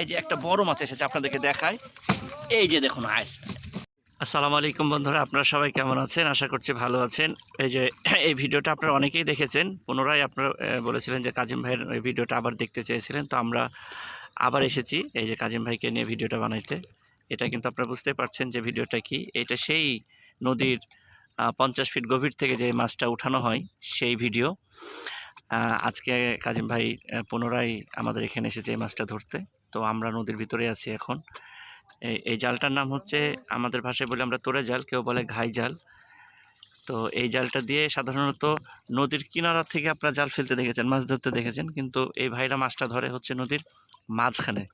এই যে একটা বড় মাছ এসেছে আপনাদেরকে দেখায় এই যে দেখুন, আয়। আসসালামু আলাইকুম বন্ধুরা, আপনারা সবাই কেমন আছেন? আশা করছি ভালো আছেন। এই যে এই ভিডিওটা আপনারা অনেকেই দেখেছেন, পুনরায় আপনারা বলেছিলেন যে কাজিম ভাইয়ের ওই ভিডিওটা আবার দেখতে চেয়েছিলেন, তো আমরা আবার এসেছি এই যে কাজিম ভাইকে নিয়ে ভিডিওটা বানাইতে। এটা কিন্তু আপনারা বুঝতে পারছেন যে ভিডিওটা কি। এটা সেই নদীর পঞ্চাশ ফিট গভীর থেকে যে মাছটা উঠানো হয়, সেই ভিডিও। আজকে কাজিম ভাই পুনরায় আমাদের এখানে এসেছে এই মাছটা ধরতে। তো আমরা নদীর ভিতরে আছি এখন। এই জালটার নাম হচ্ছে আমাদের ভাষায় বলে আমরা তোরে জাল, কেউ বলে ঘাই জাল। তো এই জালটা দিয়ে সাধারণত নদীর কিনারা থেকে আপনারা জাল ফেলতে দেখেছেন, মাছ ধরতে দেখেছেন, কিন্তু এই ভাইরা মাছটা ধরে হচ্ছে নদীর মাঝখানে।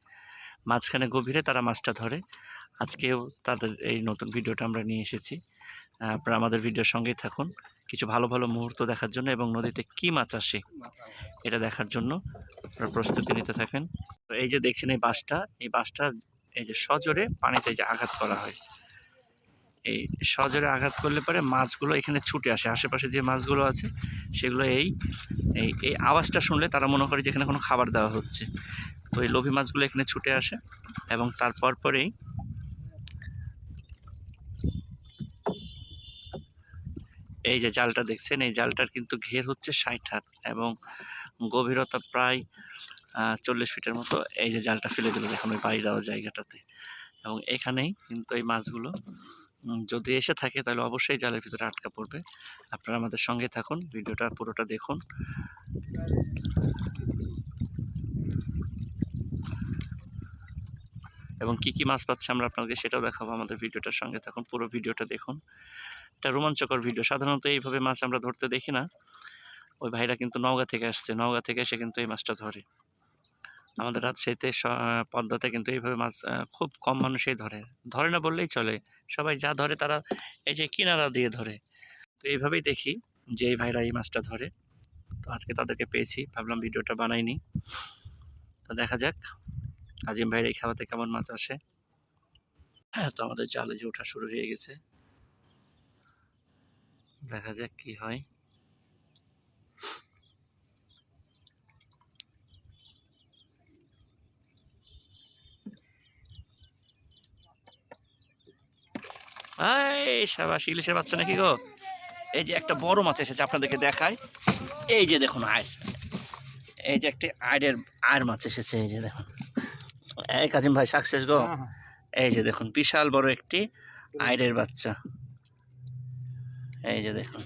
মাঝখানে গভীরে তারা মাছটা ধরে। আজকেও তাদের এই নতুন ভিডিওটা আমরা নিয়ে এসেছি। আপনারা আমাদের ভিডিওর সঙ্গেই থাকুন। কিছু ভালো ভালো মুহূর্ত দেখার জন্য এবং নদীতে কী মাছ আসে এটা দেখার জন্য আপনারা প্রস্তুতি নিতে থাকেন। তো এই যে দেখছেন এই বাঁশটা এই বাঁশটা এই যে সজোরে পানিতে যে আঘাত করা হয়। এই সজোরে আঘাত করলে পরে মাছগুলো এখানে ছুটে আসে। আশেপাশে যে মাছগুলো আছে, সেগুলো এই এই এই আওয়াজটা শুনলে তারা মনে করে যে এখানে কোনো খাবার দেওয়া হচ্ছে। তো এই লোভী মাছগুলো এখানে ছুটে আসে এবং তারপর পরেই এই যে জালটা দেখছেন, এই জালটার কিন্তু ঘের হচ্ছে ষাট হাত এবং গভীরতা প্রায় চল্লিশ ফিটের মতো। এই যে জালটা ফেলে দিল দেখুন ওই বাড়ি দেওয়া জায়গাটাতে। এবং এখানেই কিন্তু এই মাছগুলো যদি এসে থাকে তাহলে অবশ্যই জালের ভিতরে আটকা পড়বে। আপনারা আমাদের সঙ্গে থাকুন, ভিডিওটা পুরোটা দেখুন। এবং কি কি মাছ পাচ্ছে আমরা আপনাদের সেটাও দেখাবো। আমাদের ভিডিওটার সঙ্গে থাকুন, পুরো ভিডিওটা দেখুন। এটা রোমাঞ্চকর ভিডিও সাধারণত এইভাবে মাছ আমরা ধরতে দেখি না। ওই ভাইরা কিন্তু নওগাঁ থেকে আসছে। নওগাঁ থেকে এসে কিন্তু এই মাছটা ধরে। আমাদের রাজশাহীতে পদ্মাতে কিন্তু এইভাবে মাছ খুব কম মানুষই ধরে। ধরে না বললেই চলে। সবাই যা ধরে তারা এই যে কিনারা দিয়ে ধরে। তো এইভাবেই দেখি যে এই ভাইরা এই মাছটা ধরে। তো আজকে তাদেরকে পেয়েছি। ভাবলাম ভিডিওটা বানাইনি তো দেখা যাক আজিম ভাইয়ের এই খাওয়াতে কেমন মাছ আসে। হ্যাঁ তো আমাদের জালে যে ওঠা শুরু হয়ে গেছে। দেখা যাক কি হয়। সাবাস ইলিশের বাচ্চা নাকি গো? এই যে একটা বড় মাছ এসেছে আপনাদেরকে দেখায় এই যে দেখুন আয়। এই যে একটি আয়ের আয়ের মাছ এসেছে এই যে দেখুন। এই কাজিম ভাই সাকসেস গো। এই যে দেখুন বিশাল বড় একটি আয়ের বাচ্চা। এই যে দেখুন।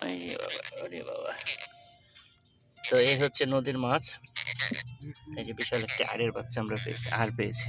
বাবা, বাবা। তো এই হচ্ছে নদীর মাছ। এই যে বিশাল একটি আড়ের বাচ্চা আমরা পেয়েছি আর পেয়েছি।